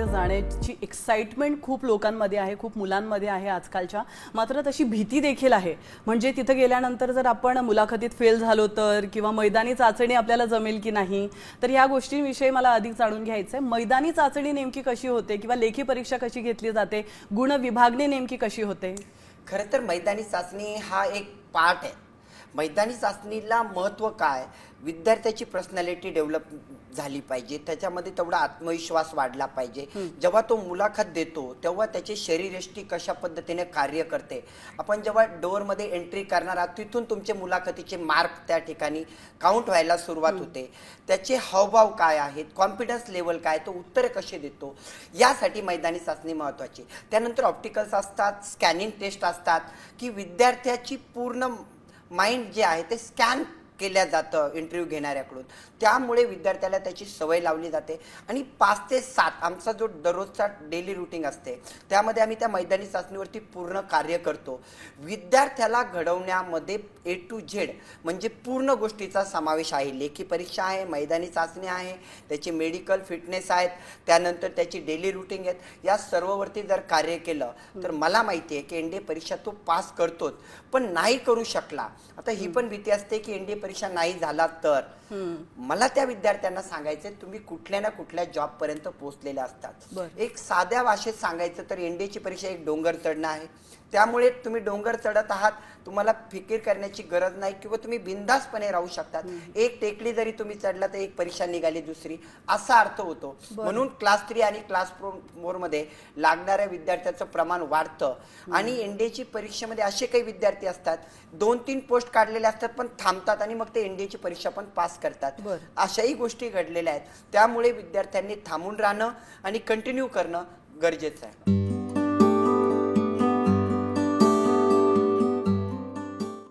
परीक्षेमध्ये जाण्याची एक्साइटमेंट खूप लोकांमध्ये आहे खूप मुलांमध्ये आहे आजकालच्या. मात्र तशी भीती देखील आहे. म्हणजे तिथं गेल्यानंतर जर आपण मुलाखतीत फेल झालो तर किंवा मैदानी चाचणी आपल्याला जमेल की नाही तर ह्या गोष्टींविषयी मला अधिक जाणून घ्यायचं आहे मैदानी चाचणी नेमकी कशी होते किंवा लेखी परीक्षा कशी घेतली जाते? गुण विभागणी नेमकी कशी होते? खरं तर मैदानी चाचणी हा एक पार्ट आहे. मैदानी चाचणीला महत्त्व काय? विद्यार्थ्याची पर्सनॅलिटी डेव्हलप झाली पाहिजे. त्याच्यामध्ये तेवढा आत्मविश्वास वाढला पाहिजे. जेव्हा तो मुलाखत देतो तेव्हा त्याची शरीरयष्टी कशा पद्धतीने कार्य करते? आपण जेव्हा डोअरमध्ये एंट्री करणार आहात तिथून तुमचे मुलाखतीचे मार्क त्या ठिकाणी काउंट व्हायला सुरुवात होते. त्याचे हावभाव काय आहेत? कॉन्फिडन्स लेवल काय तो उत्तरे कसे देतो? यासाठी मैदानी चाचणी महत्त्वाची त्यानंतर ऑप्टिकल्स असतात स्कॅनिंग टेस्ट असतात की विद्यार्थ्याची पूर्ण माइंड जे आहे ते स्कॅन केल्या जातं इंटरव्ह्यू घेणाऱ्याकडून. त्यामुळे विद्यार्थ्याला त्याची सवय लावली जाते. आणि पाच ते सात आमचा जो दररोजचा डेली रुटीन असते त्यामध्ये आम्ही त्या मैदानी चाचणीवरती पूर्ण कार्य करतो. विद्यार्थ्याला घडवण्यामध्ये ए टू झेड म्हणजे पूर्ण गोष्टीचा समावेश आहे. लेखी परीक्षा आहे मैदानी चाचणी आहे त्याची मेडिकल फिटनेस आहेत त्यानंतर त्याची डेली रुटीन आहेत. या सर्ववरती जर कार्य केलं तर मला माहिती आहे की एन डी ए परीक्षा तो पास करतोच. पण नाही करू शकला. आता ही पण भीती असते की एन डी ए परीक्षा नाही झाला तर. मला त्या विद्यार्थ्यांना सांगायचं तुम्ही कुठल्या ना कुठल्या जॉब पर्यंत पोहोचलेले असतात. एक साध्या भाषेत सांगायचं तर एन डी एची परीक्षा एक डोंगर चढणं आहे. त्यामुळे तुम्ही डोंगर चढत आहात तुम्हाला फिकीर करण्याची गरज नाही किंवा तुम्ही बिंदासपणे राहू शकतात. एक टेकडी जरी तुम्ही चढला तर एक परीक्षा निघाली दुसरी. असा अर्थ होतो. म्हणून क्लास थ्री आणि क्लास फोरमध्ये लागणाऱ्या विद्यार्थ्याचं प्रमाण वाढतं. आणि एनडीएची परीक्षेमध्ये असे काही विद्यार्थी असतात दोन तीन पोस्ट काढलेले असतात पण थांबतात आणि मग ते एनडीएची परीक्षा पण पास करतात. अशाही गोष्टी घडलेल्या आहेत. त्यामुळे विद्यार्थ्यांनी थांबून राहणं आणि कंटिन्यू करणं गरजेचं आहे.